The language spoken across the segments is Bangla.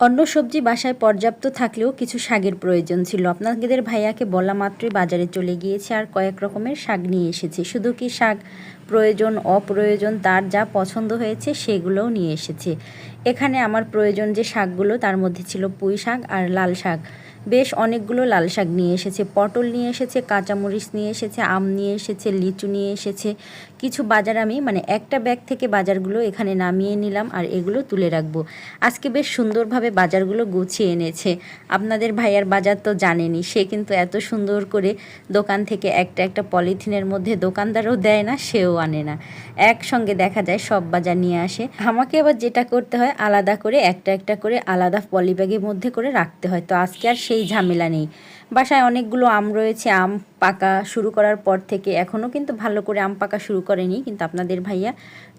অন্য সবজি বাসায় পর্যাপ্ত থাকলেও কিছু শাকের প্রয়োজন ছিল। আপনাদের ভাইয়াকে বলা মাত্রই বাজারে চলে গিয়েছে আর কয়েক রকমের শাক নিয়ে এসেছে। শুধু কি শাক প্রয়োজন, অপ্রয়োজন, তার যা পছন্দ হয়েছে সেগুলোও নিয়ে এসেছে। এখানে আমার প্রয়োজন যে শাকগুলো, তার মধ্যে ছিল পুঁই শাক আর লাল শাক। বেশ অনেকগুলো লাল শাক নিয়ে এসেছে, পটল নিয়ে এসেছে, কাঁচামরিচ নিয়ে এসেছে, আম নিয়ে এসেছে, লিচু নিয়ে এসেছে। কিছু বাজার আমি মানে একটা ব্যাগ থেকে বাজারগুলো এখানে নামিয়ে নিলাম আর এগুলো তুলে রাখব। আজকে বেশ সুন্দরভাবে বাজারগুলো গুছিয়ে এনেছে। আপনাদের ভাইয়ার বাজার তো জানেনি, সে কিন্তু এত সুন্দর করে দোকান থেকে একটা একটা পলিথিনের মধ্যে দোকানদারও দেয় না, সেও আনে না। একসঙ্গে দেখা যায় সব বাজার নিয়ে আসে। আমাকে আবার যেটা করতে হয়, আলাদা করে একটা একটা করে আলাদা পলিব্যাগের মধ্যে করে রাখতে হয়। তো আজকে আর সেই ঝামেলা নেই। বাসায় অনেকগুলো আম রয়েছে, আম পাকা শুরু করার পর থেকে এখনও কিন্তু ভালো করে আম পাকা শুরু করেনি। কিন্তু আপনাদের ভাইয়া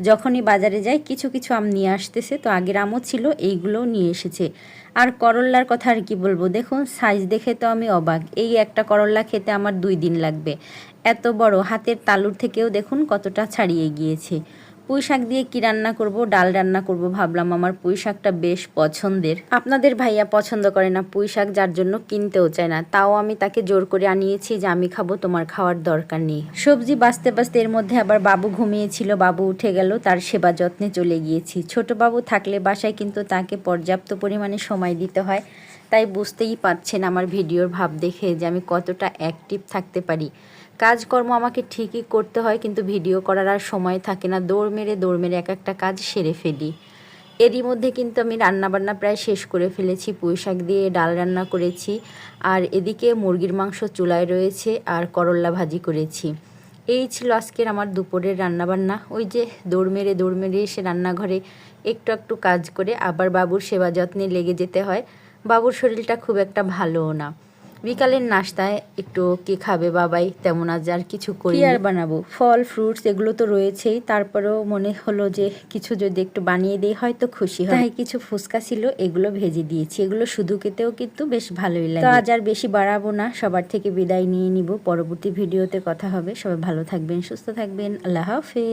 যখনই বাজারে যায় কিছু কিছু আম নিয়ে আসতেছে, তো আগের আমও ছিল, এইগুলোও নিয়ে এসেছে। আর করল্লার কথা আর কি বলব? দেখুন সাইজ দেখে তো আমি অবাক। এই একটা করল্লা খেতে আমার দুই দিন লাগবে। এত বড়, হাতের তালুর থেকেও দেখুন কতটা ছাড়িয়ে গিয়েছে। পুঁই শাক দিয়ে কি রান্না করব? ডাল রান্না করব ভাবলাম, আমার পুঁই শাকটা বেশ পছন্দের। আপনাদের ভাইয়া পছন্দ করে না পুঁই শাক, যার জন্য কিনতেও চায় না। তাও আমি তাকে জোর করে আনিয়েছি যে আমি খাব, তোমার খাওয়ার দরকার নেই। সবজি বাঁচতে বাঁচতে এর মধ্যে আবার বাবু ঘুমিয়েছিল, বাবু উঠে গেল, তার সেবা যত্নে চলে গিয়েছি। ছোট বাবু থাকলে বাসায় কিন্তু তাকে পর্যাপ্ত পরিমাণে সময় দিতে হয়, তাই বুঝতেই পারছেন আমার ভিডিওর ভাব দেখে যে আমি কতটা অ্যাক্টিভ থাকতে পারি। কাজকর্ম আমাকে ঠিকই করতে হয়, কিন্তু ভিডিও করার আর সময় থাকে না। দৌড় মেরে দৌড় মেরে এক একটা কাজ সেরে ফেলি। এরই মধ্যে কিন্তু আমি রান্নাবান্না প্রায় শেষ করে ফেলেছি। পুঁই শাক দিয়ে ডাল রান্না করেছি। আর এদিকে মুরগির মাংস চুলায় রয়েছে আর করল্লা ভাজি করেছি। এই ছিল আজকের আমার দুপুরের রান্নাবান্না। ওই যে দৌড় মেরে দৌড় মেরে এসে রান্নাঘরে একটু একটু কাজ করে আবার বাবুর সেবা যত্নে লেগে যেতে হয়। বাবুর শরীরটা খুব একটা ভালোও না। বিকালের নাস্তায় একটু কি খাবে বাবাই? তেমন আজ আর কিছু করি আর বানাবো? ফল ফ্রুটস এগুলো তো রয়েছেই। তারপরেও মনে হলো যে কিছু যদি একটু বানিয়ে দিই হয়তো খুশি হয়। তাই কিছু ফুচকা ছিল এগুলো ভেজে দিয়েছি। এগুলো শুধু খেতেও কিন্তু বেশ ভালোই লাগে। তো আজ আর বেশি বাড়াবো না সবার থেকে বিদায় নিয়ে নিব। পরবর্তী ভিডিওতে কথা হবে। সবাই ভালো থাকবেন সুস্থ থাকবেন। আল্লাহ হাফেজ।